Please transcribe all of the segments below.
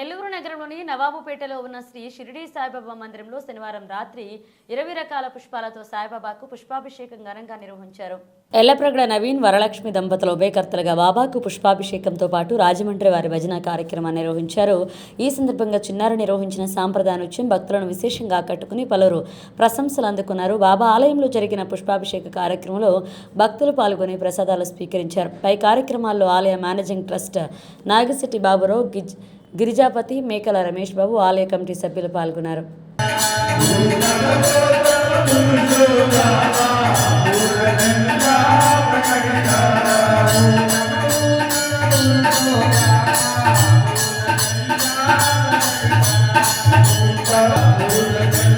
నెల్లూరు నగరంలోని నవాబుపేటలో ఉన్న శ్రీ షిరిడి సాయిబాబా మందిరంలో శనివారం రాత్రి ఇరవై రకాల పుష్పాలతో సాయిబాబాకు పుష్పాభిషేకం ఘనంగా నిర్వహించారు. ఎల్లప్రగడ నవీన్ వరలక్ష్మి దంపతుల ఉభయకర్తలుగా బాబాకు పుష్పాభిషేకంతో పాటు రాజమండ్రి వారి భజన కార్యక్రమాన్ని నిర్వహించారు. ఈ సందర్భంగా చిన్నారి నిర్వహించిన సాంప్రదాయ నృత్యం భక్తులను విశేషంగా ఆకట్టుకుని పలువురు ప్రశంసలు అందుకున్నారు. బాబా ఆలయంలో జరిగిన పుష్పాభిషేక కార్యక్రమంలో భక్తులు పాల్గొని ప్రసాదాలు స్వీకరించారు. పై కార్యక్రమాల్లో ఆలయ మేనేజింగ్ ట్రస్ట్ నాగిశెట్టి బాబురావు గిజ్ గిరిజాపతి మేకల రమేష్ బాబు ఆలయ కమిటీ సభ్యులు పాల్గొన్నారు. భక్తమాసులరా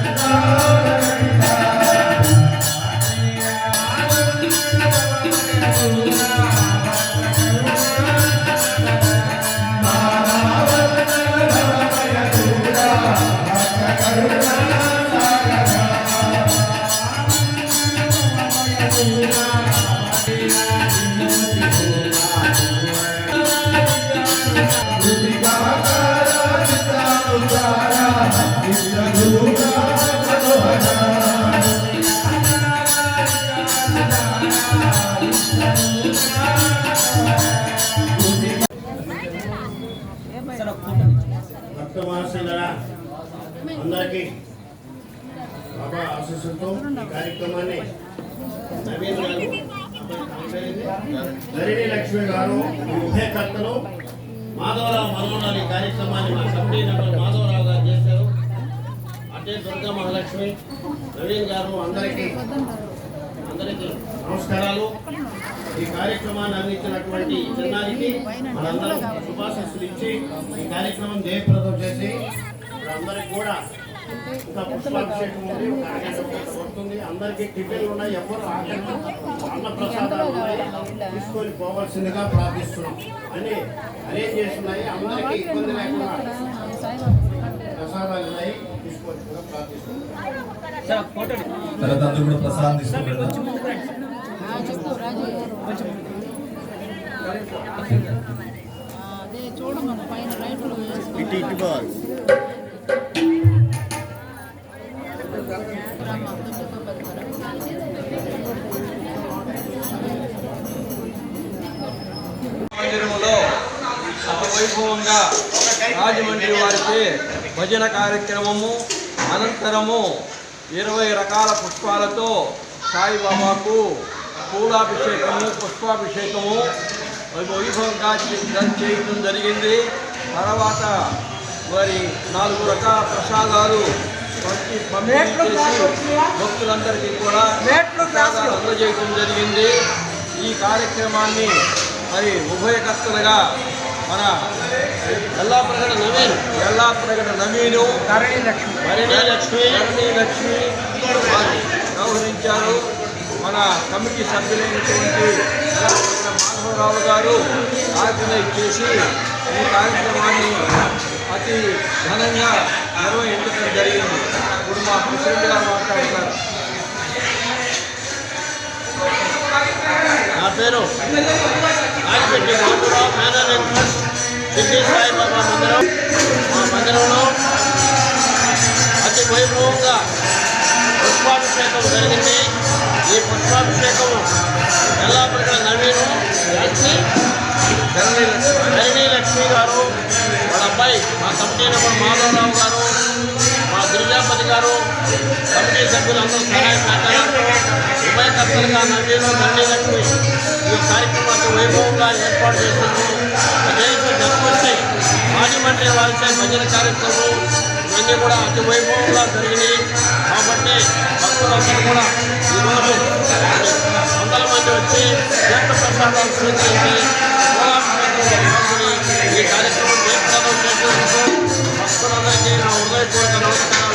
అందరికీ బాబా ఆశీస్సులతో ఈ కార్యక్రమాన్ని నవీన్ గారు లక్ష్మి గారు ఈ ఉభయకర్తలు మాధవరావు మనోహర్ ఈ కార్యక్రమాన్ని మా కమిటీ మాధవరావు గారు చేశారు. అంటే దుర్గా మహాలక్ష్మి నవీన్ గారు అందరికీ అందరికీ నమస్కారాలు. ఈ కార్యక్రమాన్ని అందించినటువంటి ఈ చిన్నారికి మనందరం శుభాశస్సులు ఇచ్చి ఈ కార్యక్రమం జయప్రదం చేసి అందరికి కూడా పుష్పాభిషేకం ఉంది ఒక అరగంట పూట వస్తుంది అందరికీ టిఫిన్లు ఉన్నాయి ఎవరు ఆకలి అన్న ప్రసాదాలు ఉన్నాయి తీసుకొని పోవాల్సిందిగా ప్రార్థిస్తున్నాం అని అరేంజ్ చేస్తున్నాయి అందరికీ ఇబ్బంది లేకుండా ప్రసాదాలు ఉన్నాయి తీసుకోవాల్సిందిగా ప్రార్థిస్తున్నాం తర్వాత అందరూ కూడా ప్రసాదం తీసుకుంటారు అదే చూడమను పైన లైట్లు ఇటు ఇటు వైభవంగా రాజమండ్రి వారిచే భజన కార్యక్రమము అనంతరము ఇరవై రకాల పుష్పాలతో సాయిబాబాకు పూలాభిషేకము పుష్పాభిషేకము వైభవంగా చేయడం జరిగింది. తర్వాత మరి నాలుగు రకాల ప్రసాదాలు భక్తులందరికీ కూడా అందజేయడం జరిగింది. ఈ కార్యక్రమాన్ని మరి ఉభయకర్తలుగా మన నవీన్ ఎల్లాప్రగడ నవీను ధరణి లక్ష్మి ధరణి లక్ష్మి లక్ష్మి వారు వ్యవహరించారు మన కమిటీ సభ్యులైనటువంటి మాధవరావు గారు ఆర్గనైజ్ చేసి ఈ కార్యక్రమాన్ని అతి ఘనంగా నిర్వహించడం జరిగింది. ఇప్పుడు మా ప్రెసిడెంట్ గారు మాట్లాడుతున్నారు. నా పేరు నాగిపెట్టి బాబురావు మేనేజింగ్ ట్రస్ట్ సిద్ధి సాయిబాబా మందిరం. మా మందిరంలో అతి వైభవంగా పుష్పాభిషేకం జరిగింది. ఈ పుష్పాభిషేకం ఎల్లాపల్లి నవీను కలిసి ధరణి లక్ష్మి గారు వాళ్ళ అబ్బాయి మా కమిటీ నెంబర్ మాధవరావు గారు గిరిజాపతి గారు కమిటీ సభ్యులందరూ సహాయ సహకారంతో ఉభయకర్తలుగా నవీను ధరణి ఈ కార్యక్రమాన్ని వైభవంగా ఏర్పాటు చేశారు అదేవిధంగా జన్మొచ్చి మంత్రి వారిచే భజన కార్యక్రమం ఇవన్నీ కూడా అతి వైభవంగా జరిగినాయి. కాబట్టి భక్తులందరూ కూడా ఈరోజు వందల మంది వచ్చి తీర్థ ప్రసాదాలు స్వీకరించి